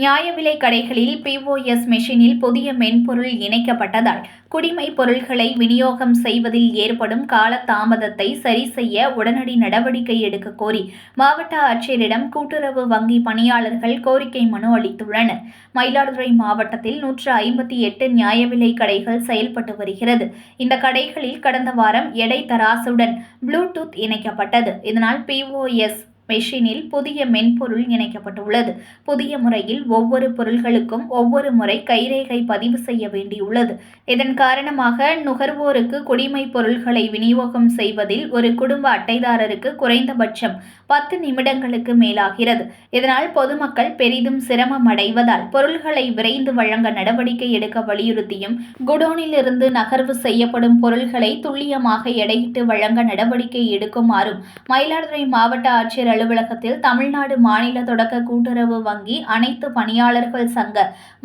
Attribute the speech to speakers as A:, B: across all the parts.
A: நியாய விலை கடைகளில் பிஓஎஸ் மெஷினில் புதிய மென்பொருள் இணைக்கப்பட்டதால் குடிமை பொருள்களை விநியோகம் செய்வதில் ஏற்படும் காலதாமதத்தை சரி செய்ய உடனடி நடவடிக்கை எடுக்க கோரி மாவட்ட ஆட்சியரிடம் கூட்டுறவு வங்கி பணியாளர்கள் கோரிக்கை மனு அளித்துள்ளனர். மயிலாடுதுறை மாவட்டத்தில் நூற்று ஐம்பத்தி எட்டு நியாய விலை கடைகள் செயல்பட்டு வருகிறது. இந்த கடைகளில் கடந்த வாரம் எடை தராசுடன் ப்ளூடூத் இணைக்கப்பட்டது. இதனால் பிஓஎஸ் மெஷினில் புதிய மென்பொருள் இணைக்கப்பட்டுள்ளது. புதிய முறையில் ஒவ்வொரு பொருள்களுக்கும் ஒவ்வொரு முறை கைரேகை பதிவு செய்ய வேண்டியுள்ளது. இதன் காரணமாக நுகர்வோருக்கு குடிமை பொருள்களை விநியோகம் செய்வதில் ஒரு குடும்ப அட்டைதாரருக்கு குறைந்தபட்சம் பத்து நிமிடங்களுக்கு மேலாகிறது. இதனால் பொதுமக்கள் பெரிதும் சிரமம் அடைவதால் பொருள்களை விரைந்து வழங்க நடவடிக்கை எடுக்க வலியுறுத்தியும் குடோனில் இருந்து நகர்வு செய்யப்படும் பொருள்களை துல்லியமாக எடையிட்டு வழங்க நடவடிக்கை எடுக்குமாறும் மயிலாடுதுறை மாவட்ட ஆட்சியர் அலுவலகத்தில் தமிழ்நாடு மாநில தொடக்க கூட்டுறவு வங்கி அனைத்து பணியாளர்கள் சங்க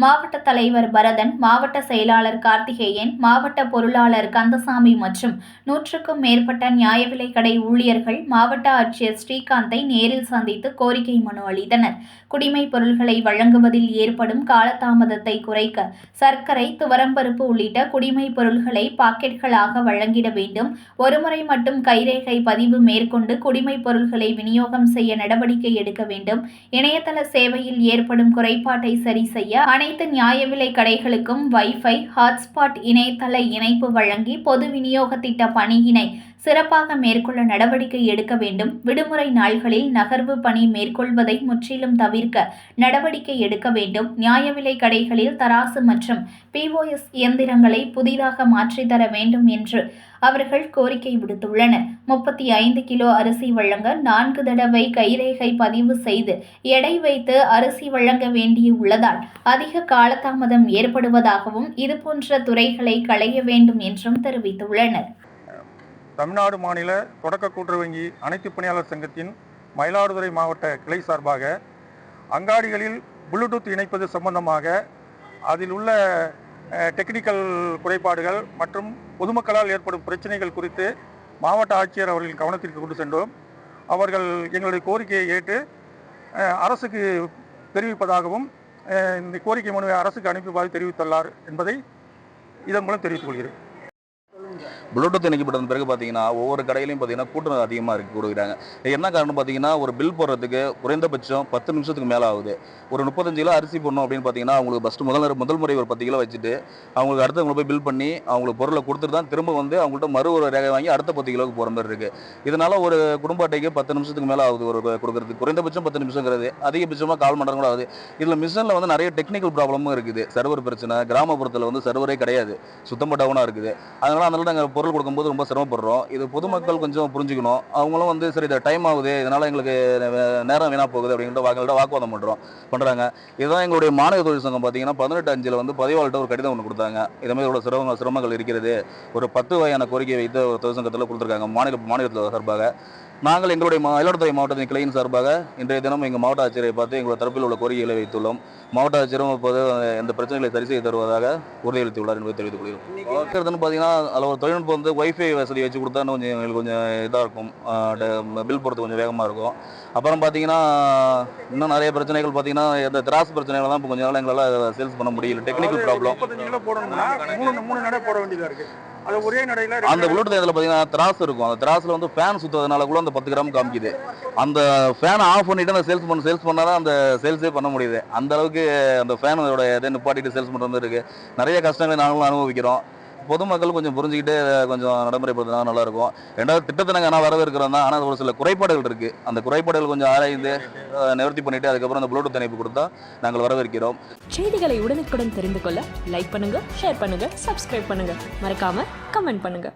A: மாவட்ட தலைவர் பரதன் மாவட்ட செயலாளர் கார்த்திகேயன் மாவட்ட பொருளாளர் கந்தசாமி மற்றும் நூற்றுக்கும் மேற்பட்ட நியாய விலை கடை ஊழியர்கள் மாவட்ட ஆட்சியர் ஸ்ரீகாந்தை நேரில் சந்தித்து கோரிக்கை மனு அளித்தனர். குடிமை பொருள்களை வழங்குவதில் ஏற்படும் காலதாமதத்தை குறைக்க சர்க்கரை துவரம்பருப்பு உள்ளிட்ட குடிமை பொருள்களை பாக்கெட்களாக வழங்கிட வேண்டும். ஒருமுறை மட்டும் கைரேகை பதிவு மேற்கொண்டு குடிமை பொருள்களை விநியோகம் செய்ய நடவடிக்கை எடுக்க வேண்டும். இணையதள சேவையில் ஏற்படும் குறைபாட்டை சரி செய்ய அனைத்து நியாய விலை கடைகளுக்கும் வைஃபை ஹாட்ஸ்பாட் இணையதள இணைப்பு வழங்கி பொது விநியோக திட்ட பணியினை சிறப்பாக மேற்கொள்ள நடவடிக்கை எடுக்க வேண்டும். விடுமுறை நாள்களில் நகர்வு பணி மேற்கொள்வதை முற்றிலும் தவிர்க்க நடவடிக்கை எடுக்க வேண்டும். நியாய விலை கடைகளில் தராசு மற்றும் பிஓஎஸ் இயந்திரங்களை புதிதாக மாற்றித்தர வேண்டும் என்று அவர்கள் கோரிக்கை விடுத்துள்ளனர். முப்பத்தி ஐந்து கிலோ அரிசி வழங்க நான்கு தடவை கைரேகை பதிவு செய்து எடை வைத்து அரிசி வழங்க வேண்டியுள்ளதால் அதிக காலதாமதம் ஏற்படுவதாகவும் இதுபோன்ற துறைகளை களைய வேண்டும் என்றும் தெரிவித்துள்ளனர்.
B: தமிழ்நாடு மாநில தொடக்க கூட்டுறவு வங்கி அனைத்து பணியாளர் சங்கத்தின் மயிலாடுதுறை மாவட்ட கிளை சார்பாக அங்காடிகளில் ப்ளூடூத் இணைப்பது சம்பந்தமாக அதில் உள்ள டெக்னிக்கல் குறைபாடுகள் மற்றும் பொதுமக்களால் ஏற்படும் பிரச்சனைகள் குறித்து மாவட்ட ஆட்சியர் அவர்களின் கவனத்திற்கு கொண்டு சென்றோம். அவர்கள் எங்களுடைய கோரிக்கையை ஏற்று அரசுக்கு தெரிவிப்பதாகவும் இந்த கோரிக்கை மனுவை அரசுக்கு அனுப்பியதாக தெரிவித்துள்ளார் என்பதை இதன் மூலம் தெரிவித்துக் கொள்கிறேன்.
C: ப்ளூடூத் இணைக்கப்பட்ட பிறகு பார்த்தீங்கன்னா ஒவ்வொரு கடையிலையும் பார்த்தீங்கன்னா கூட்டம் அதிகமாக இருக்கு கொடுக்குறாங்க என்ன காரணம் பார்த்தீங்கன்னா ஒரு பில் போடுறதுக்கு குறைந்தபட்சம் பத்து நிமிஷத்துக்கு மேலே ஆகுது. ஒரு முப்பத்தஞ்சு கிலோ அரிசி போடணும் அப்படின்னு பார்த்தீங்கன்னா அவங்களுக்கு ஃபஸ்ட்டு முதல் முதல் முறை ஒரு பத்து கிலோ வச்சுட்டு அவங்களுக்கு அடுத்தவங்களை போய் பில் பண்ணி அவங்களுக்கு பொருளை கொடுத்துட்டு தான் திரும்ப வந்து அவங்கள்ட்ட மறு ஒரு ரேகை வாங்கி அடுத்த பத்து கிலோவுக்கு போகிற மாதிரி இருக்குது இதனால ஒரு குடும்ப அட்டைக்கு பத்து நிமிஷத்துக்கு மேலே ஆகுது ஒரு கொடுக்குறதுக்கு. குறைந்தபட்சம் பத்து நிமிஷங்கிறது. அதிகபட்சமாக கால் மணி நேரம் கூட ஆகுது இதில் மிஷினில் வந்து நிறைய டெக்னிக்கல் ப்ராப்ளமும் இருக்குது. சர்வர் பிரச்சனை கிராமப்புறத்தில் வந்து சர்வரே கிடையாது. சுத்தமாக டவுனாக இருக்குது. அதனால் அதனால் நாங்கள் பொருள் கொடுக்கும்போது ரொம்ப சிரமப்படுறோம். இது பொதுமக்கள் கொஞ்சம் புரிஞ்சுக்கணும். அவங்களும் வந்து சரி இது டைம் ஆகுது இதனால் எங்களுக்கு நேரம் வீணாக போகுது அப்படின்ட்டு வாங்கள்ட்ட வாக்குவாதம் பண்ணுறோம் பண்ணுறாங்க இதுதான் எங்களுடைய மாநில தொழில் சங்கம் பார்த்தீங்கன்னா பதினெட்டு அஞ்சில் வந்து பதிவாள்கிட்ட ஒரு கடிதம் ஒன்று கொடுத்தாங்க. இது மாதிரி இவ்வளோ சிரமங்கள் சிரமங்கள் இருக்கிறது. ஒரு பத்து வகையான கோரிக்கை வைத்து ஒரு தொழில் சங்கத்தில் கொடுத்துருக்காங்க மாநில மாநிலத்தில் சார்பாக. நாங்கள் எங்களுடைய மா- மயிலாடுதுறை மாவட்டத்தின் கிளையின் சார்பாக இன்றைய தினம் எங்கள் மாவட்ட ஆட்சியரை பார்த்து எங்களோட தரப்பில் உள்ள கோரிக்கைகளை வைத்துள்ளோம். மாவட்ட ஆட்சியரும் இப்போது எந்த பிரச்சனைகளை சரி செய்து தருவதாக உறுதியளித்துள்ளார் என்பதை தெரிவித்துக் கொள்கிறோம் பார்க்கறதுன்னு பார்த்தீங்கன்னா அதில் ஒரு தொழில்நுட்பம் வந்து ஒய்ஃபை வசதி வச்சு கொடுத்தா கொஞ்சம் எங்களுக்கு கொஞ்சம் இதாக இருக்கும். பில் போடுறது கொஞ்சம் வேகமாக இருக்கும். அப்புறம் பார்த்தீங்கன்னா இன்னும் நிறைய பிரச்சனைகள் பார்த்தீங்கன்னா இந்த திராஸ் பிரச்சனைகள் தான் இப்போ கொஞ்ச நாள் எங்களால் சேல்ஸ் பண்ண முடியல. டெக்னிக்கல் ப்ராப்ளம்
B: போட வேண்டியதா இருக்கு. அது ஒரே நடையில
C: அந்த ப்ளூடூத் இதில் பார்த்தீங்கன்னா திராஸ் இருக்கும். அந்த திராஸில் வந்து ஃபேன் சுற்றுறதுனால கூட அந்த பத்து கிராம் காமிக்குது. அந்த ஃபேனை ஆஃப் பண்ணிட்டு அந்த சேல்ஸ் பண்ண சேல்ஸ் பண்ணால் தான் அந்த சேல்ஸே பண்ண முடியுது. அந்த அளவுக்கு அந்த ஃபேனோட இதை நிப்பாட்டிட்டு சேல்ஸ் பண்ணுறது மாதிரி இருக்குது நிறைய கஷ்டங்களை நாங்களும் அனுபவிக்கிறோம். பொதுமக்கள் கொஞ்சம் புரிஞ்சுக்கிட்டு கொஞ்சம் நடைமுறைப்படுத்தினா நல்லா இருக்கும் ரெண்டாவது திட்டத்தை நாங்கள் ஆனால் வரவேற்கிறோம் தான் ஆனால் ஒரு சில குறைபாடுகள் இருக்குது அந்த குறைபாடுகள் கொஞ்சம் ஆராய்ந்து நிவர்த்தி பண்ணிட்டு அதுக்கப்புறம் அந்த ப்ளூடூத் இணைப்பு கொடுத்தா நாங்கள் வரவேற்கிறோம்.
D: செய்திகளை உடனுக்குடன் தெரிந்து கொள்ள லைக் பண்ணுங்க ஷேர் பண்ணுங்க சப்ஸ்கிரைப் பண்ணுங்க. மறக்காம கமெண்ட் பண்ணுங்க.